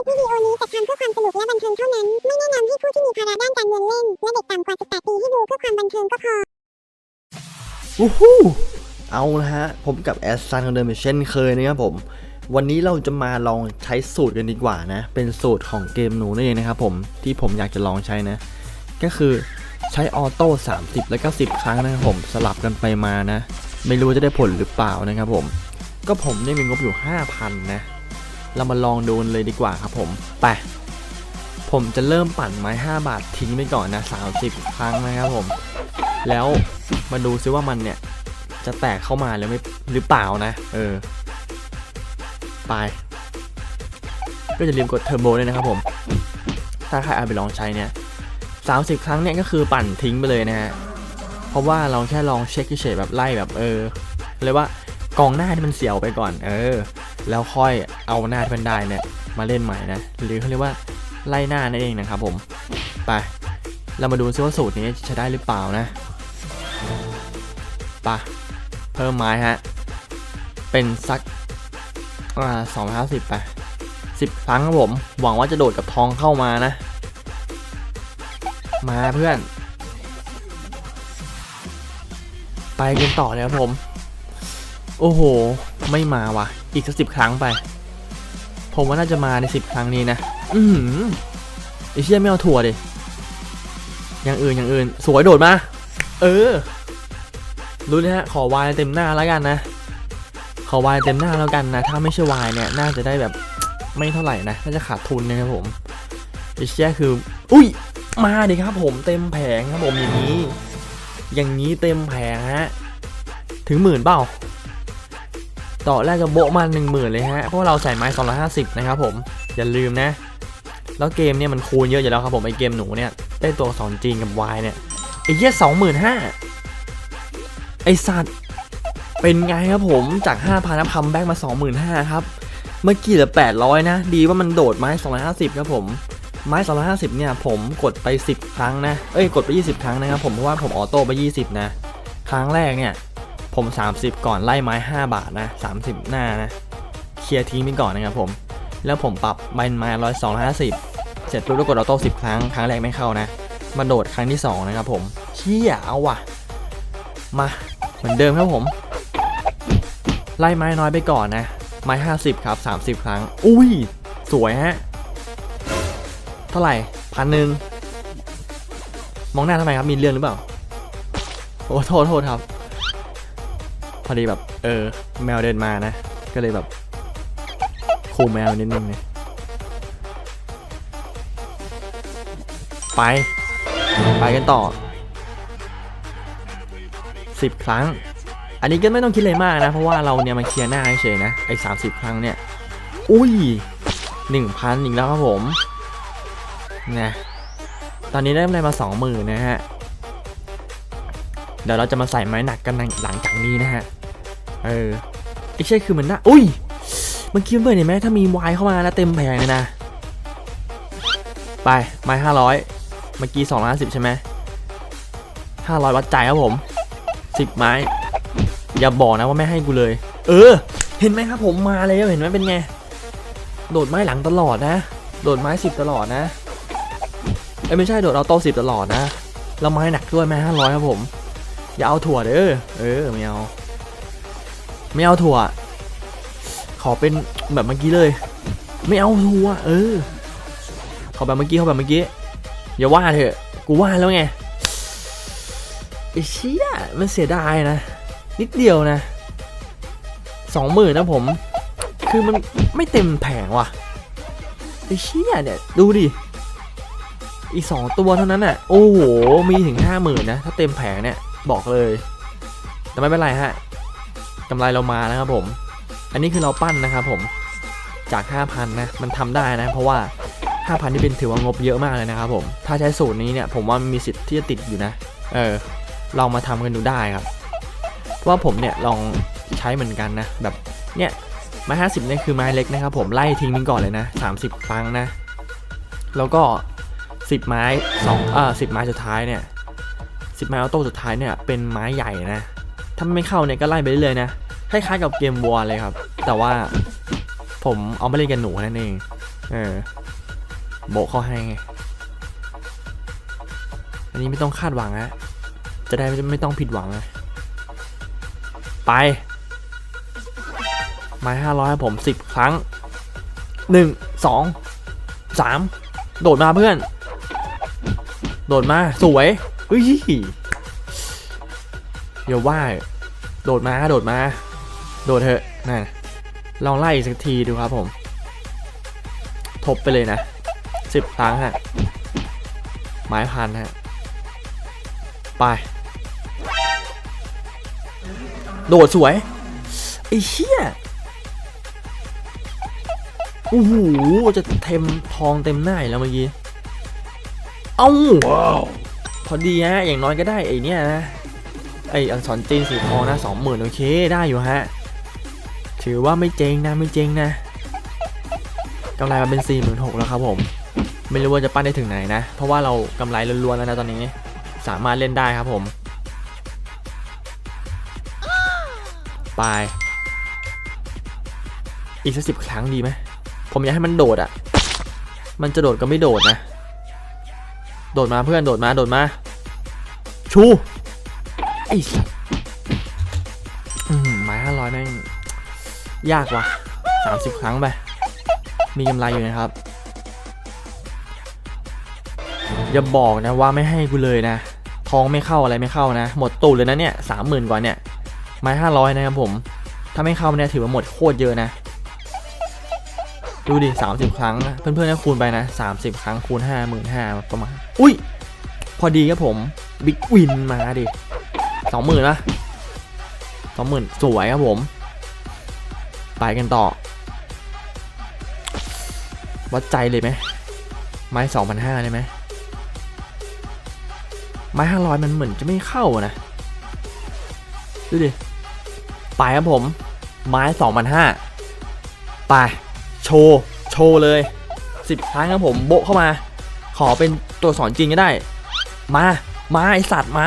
ลิปวิดีโอนี้จัดทำเพื่อความสนุกและบันเทิงเท่านั้น ไม่แนะนำให้ผู้ที่มีภาระด้านการเงินเล่น และเด็กต่ำกว่า 18 ปีให้ดูเพื่อความบันเทิงก็พอวู้ฮู้เอาละฮะ ผมกับแอสซันกันเดิมเช่นเคยนะครับผม วันนี้เราจะมาลองใช้สูตรกันดีกว่านะ เป็นสูตรของเกมหนูนั่นเองนะครับผม ที่ผมอยากจะลองใช้นะ ก็คือใช้ออโต้ 30 และก็10 ครั้งนะครับผม สลับกันไปมานะ ไม่รู้จะได้ผลหรือเปล่านะครับผม ก็ผมเนี่ยมีงบอยู่ 5,000 นะ เรามาลองดูเลยดีกว่าครับผมไปผมจะเริ่มปั่นไม้ 5 บาททิ้งไปก่อนนะ 30 ครั้งนะครับผม แล้วมาดูซิว่ามันเนี่ย จะแตกเข้ามาแล้วไม่หรือเปล่านะ เออ ไป ก็จะลืมกดเทอร์โบด้วยนะครับผม ถ้าใครเอาไปลองใช้เนี่ย 30 ครั้งเนี่ยก็คือปั่นทิ้งไปเลยนะฮะ เพราะว่าเราแค่ลองเช็คเฉยแบบไล่แบบเออเรียกว่ากองหน้าที่มันเสียวไปก่อน เออ แล้วค่อยเอาหน้าที่มันได้เนี่ยมาเล่นใหม่นะ หรือเขาเรียกว่าไล่หน้านั่นเองนะครับผม ไปเรามาดูซิว่าสูตรนี้จะได้หรือเปล่านะปะเพิ่มไม้ฮะ เป็นสักอ่าสองห้าสิบไปสิบครั้งครับผม หวังว่าจะโดดกับทองเข้ามานะ มาเพื่อน ไปกันต่อเลยครับผม โอ้โห ไม่มาว่ะ อีกสักสิบครั้งไป ผมว่าน่าจะมาในสิบครั้งนี้นะ อือหือไอเชี่ยไม่เอาถั่วดิอย่างอื่นอย่างอื่น สวยโดดมา เออรู้นะฮะ ขอวายเต็มหน้าแล้วกันนะ ขอวายเต็มหน้าแล้วกันนะ ถ้าไม่ใช่วายเนี่ย น่าจะได้แบบไม่เท่าไหร่นะ น่าจะขาดทุนนะครับผมไอ้เชี่ยคือ อุ้ย มาดิครับผม เต็มแผงครับผมอย่างนี้ อย่างนี้เต็มแผงฮะ ถึงหมื่นเปล่า ต่อแรกจะโบะมาหนึ่งหมื่นเลยฮะเพราะเราใส่ไม้250 นะครับผมอย่าลืมนะ แล้วเกมเนี่ยมันคูณเยอะอยู่แล้วครับผมไอเกมหนูเนี่ยได้ตัวสอนจริงกับวายเนี่ยไอเหี้ยสองหมื่นห้าไอสัตว์เป็นไงครับผมจาก 5,000นะพัมแบ็กมา 25,000ครับเมื่อกี้เหลือ800 นะ ดีว่ามันโดดไม้250ครับผมไม้250 เนี่ย ผมกดไป 10 ครั้งนะ เอ้ย กดไป 20 ครั้งนะครับผม เพราะว่าผมออโต้ไป 20 นะ ครั้งแรกเนี่ย ผม 30 ก่อนไล่ไม้ 5 บาทนะ 30 หน้านะ เคลียร์ทิ้งไปก่อนนะครับผม แล้วผมปรับไม้ไม้ร้อยสองร้อยห้าสิบเสร็จปุ๊บแล้วกดออโต้10ครั้ง ครั้งแรกไม่เข้านะ มาโดดครั้งที่ 2 นะครับผมเชี่ยเอาว่ะ มา เหมือนเดิมครับผม ไล่ไม้น้อยไปก่อนนะ ไม้ 50 ครับ 30 ครั้ง อุ้ย สวยฮะ เท่าไหร่พันหนึ่งมองหน้าทำไมครับ มีเรื่องหรือเปล่า โอ้โทษโทษครับ อดีแบบเออแมวเดินมานะ ก็เลยแบบคูแมวนิดนึงเลยไป ไปกันต่อ 10 ครั้ง อันนี้ก็ไม่ต้องคิดอะไรมากนะ เพราะว่าเราเนี่ยมาเคลียร์หน้าเฉยนะไอ้30ครั้งเนี่ย อุ้ย1,000อีกแล้วครับผมนะตอนนี้ได้กำไรมา20,000นะฮะ เดี๋ยวเราจะมาใส่ไม้หนักกันหลังจากนี้นะฮะ เออไอ้ใช่คือมันน่าอุ้ยเมื่อกี้มันเปิดเห็นไหมถ้ามีวายเข้ามาแล้วเต็มแผงเลยนะ ไปไม้500เมื่อกี้250ใช่ไหม500วัดใจครับผม10ไม้ อย่าบอกนะว่าไม่ให้กูเลย เออ เห็นไหมครับผมมาแล้วเห็นไหมเป็นไง โดดไม้หลังตลอดนะ โดดไม้สิบตลอดนะเอ้ไม่ใช่โดดเอาโต้สิบตลอดนะแล้วไม้หนักด้วยไม้ห้าร้อยครับผม อย่าเอาถั่วเด้อเออไม่เอา ไม่เอาถั่ว ขอเป็นแบบเมื่อกี้เลย ไม่เอาถั่ว เออ ขอแบบเมื่อกี้ขอแบบเมื่อกี้อย่าว่าเถอะ กูว่าแล้วไงไอ้เชี่ยมันเสียดายนะ นิดเดียวนะสองหมื่นนะผม คือมันไม่เต็มแผงว่ะไอ้เชี่ยเนี่ย ดูดิ อีกสองตัวเท่านั้นอะ โอ้โห มีถึงห้าหมื่นนะ ถ้าเต็มแผงเนี่ย บอกเลย แต่ไม่เป็นไรฮะ กำไรเรามานะครับผม อันนี้คือเราปั้นนะครับผมจาก 5,000 นะ มันทำได้นะ เพราะว่า 5,000 นี่เป็นถือว่างบเยอะมากเลยนะครับผม ถ้าใช้สูตรนี้เนี่ย ผมว่ามีสิทธิ์ที่จะติดอยู่นะ เออ ลองมาทำกันดูได้ครับ เพราะว่าผมเนี่ยลองใช้เหมือนกันนะ แบบเนี่ยไม้ห้าสิบเนี่ยคือไม้เล็กนะครับผม ไล่ทิ้งมันก่อนเลยนะสามสิบครั้งนะ แล้วก็สิบไม้สองอ่าสิบไม้สุดท้ายเนี่ยสิบไม้ออโต้สุดท้ายเนี่ย เป็นไม้ใหญ่นะ ถ้าไม่เข้าเนี่ยก็ไล่ไปเรื่อยๆนะคล้ายๆกับเกมวัวเลยครับ แต่ว่าผมเอามาเล่นกันหนูนั่นเอง เออ โบเขาให้ไง อันนี้ไม่ต้องคาดหวังนะจะได้ไม่ต้องผิดหวังนะไป ไม้ห้าร้อยผมสิบครั้งหนึ่งสองสามโดดมาเพื่อน โดดมาสวยเฮ้ย เดี๋ยวว่าโดดมาโดดมา โดดเถอะนั่นลองไล่อีกสักทีดูครับผม ทบไปเลยนะสิบครั้งฮะ ไม้พันฮะ ไป โดดสวย ไอ้เชี่ยโอ้โหจะเต็มทองเต็มหน้าอยู่แล้วเมื่อกี้ เอ้าพอดีฮะ อย่างน้อยก็ได้ไอ้เนี่ยนะ ไออักษรจีนสีทองนะสองหมื่นโอเคได้อยู่ฮะ ถือว่าไม่เจ๊งนะไม่เจ๊งนะกำไรมาเป็น4 6 0 0แล้วครับผมไม่รู้ว่าจะปั้นได้ถึงไหนนะ เพราะว่าเรากำไรล้วนๆแล้วนะตอนนี้สามารถเล่นได้ครับผมไปอีกสักสิบครั้งดีไหมผมอยากให้มันโดดอะ่ะ มันจะโดดก็ไม่โดดนะ โดดมาเพื่อนโดดมาโดดมา ชู ไอ้สัสอืมไม้ห้าร้อยแม่งยากว่ะสามสิบครั้งไป มีกำไรอยู่นะครับ อย่าบอกนะว่าไม่ให้กูเลยนะ ทองไม่เข้าอะไรไม่เข้านะ หมดตูดเลยนะเนี่ยสามหมื่นกว่าเนี่ย ไม้ห้าร้อยนะครับผม ถ้าไม่เข้าเนี่ยถือว่าหมดโคตรเยอะนะ ดูดิสามสิบครั้งนเพื่อนๆก็คูณไปนะสามสิบครั้งคูณห้าหมื่นห้าประมาณ อุ้ย พอดีครับผม บิ๊กวินมาดิ สองหมื่นนะสองหมื่นสวยครับผม ไปกันต่อ วัดใจเลยไหม ไม้สองพันห้าได้ไหม ไม้ห้าร้อยมันเหมือนจะไม่เข้านะ ดูดิ ไปครับผม ไม้สองพันห้าไป โชว์ โชว์เลยสิบครั้งครับผม โบเข้ามา ขอเป็นตัวสอนจริงก็ได้ มา มาไอสัตว์มา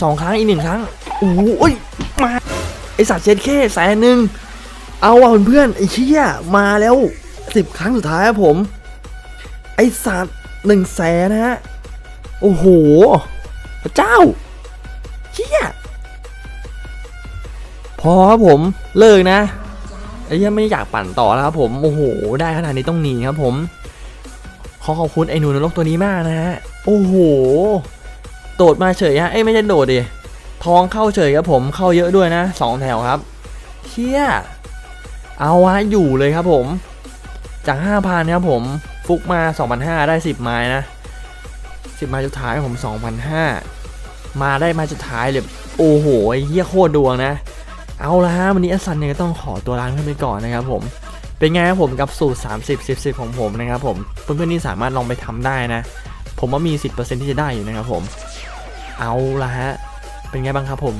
สองครั้งอีกหนึ่งครั้งโอ้โหเอ้ยมาไอสัตว์เช็ดแค่แสนหนึ่งเอาว่ะเพื่อนไอเชี่ยมาแล้วสิบครั้งสุดท้ายครับผม ไอสัตว์หนึ่งแสนนะฮะโอ้โหพระเจ้าเชี่ยพอครับผมเลิกนะไอ้ยังไม่อยากปั่นต่อแล้วครับผมโอ้โห ได้ขนาดนี้ต้องหนีครับผม ขอขอบคุณไอ้หนูนรกตัวนี้มากนะฮะโอ้โห โดดมาเฉยฮะเอ้ยไม่ใช่โดดดิทองเข้าเฉยครับผมเข้าเยอะด้วยนะสองแถวครับเชี่ยเอาวะอยู่เลยครับผม จากห้าพันครับผมฟุกมาสองพันห้าได้สิบไม้นะสิบไม้สุดท้ายผมสองพันห้ามาได้มาสุดท้ายเลยโอ้โหเหี้ยโคตรดวงนะ เอาละฮะวันนี้อสันเนี่ยต้องขอตัวลาขึ้นไปก่อนนะครับผมเป็นไงครับผมกับสูตร 30 10 10 ของผมนะครับผมเพื่อนๆนี่สามารถลองไปทำได้นะ ผมว่ามี 10%ที่จะได้อยู่นะครับผม เอาละฮะ เป็นไงบ้างครับผม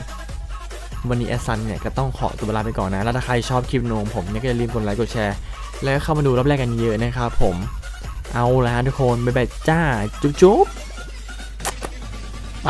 วันนี้แอสซันเนี่ยก็ต้องขอตัวลาไปก่อนนะ แล้วถ้าใครชอบคลิปโนของผมเนี่ยก็อย่าลืมกดไลค์กดแชร์ แล้วเข้ามาดูรอบแรกกันเยอะนะครับผม เอาละฮะทุกคน บ๊ายบายจ้า จุ๊บจุ๊บไป